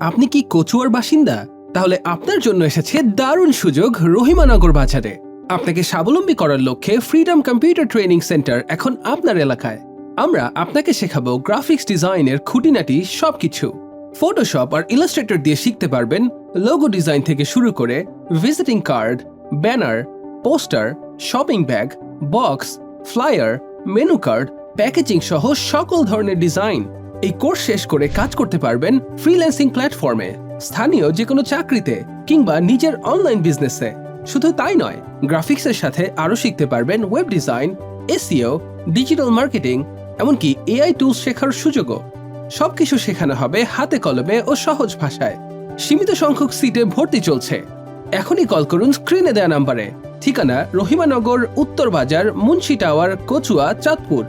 আপনি কি কচুয়ার বাসিন্দা? তাহলে আপনার জন্য এসেছে দারুণ সুযোগ রহিমানগর বাজারে। আপনাকে স্বাবলম্বী করার লক্ষ্যে ফ্রিডম কম্পিউটার ট্রেনিং সেন্টার এখন আপনার এলাকায়। আমরা আপনাকে শেখাবো গ্রাফিক্স ডিজাইনের খুঁটিনাটি সবকিছু। ফটোশপ আর ইলাস্ট্রেটর দিয়ে শিখতে পারবেন লোগো ডিজাইন থেকে শুরু করে visiting card banner poster shopping bag box flyer menu card packaging সহ সকল ধরনের ডিজাইন এই কোর্স শেষ করে কাজ করতে পারবেন ফ্রিল্যান্সিং প্ল্যাটফর্মে স্থানীয় যে কোনো চাকরিতে কিংবা নিজের অনলাইন বিজনেসে শুধু তাই নয় গ্রাফিক্সের সাথে আরও শিখতে পারবেন web design SEO digital marketing এমনকি এআই টুলস শেখার সুযোগও। সবকিছু শেখানো হবে হাতে কলমে ও সহজ ভাষায়। সীমিত সংখ্যক সিটে ভর্তি চলছে। এখনই কল করুন স্ক্রিনে দেওয়া নাম্বারে ঠিকানা রহিমানগর, উত্তর বাজার, মুন্সি টাওয়ার কচুয়া, চাঁদপুর।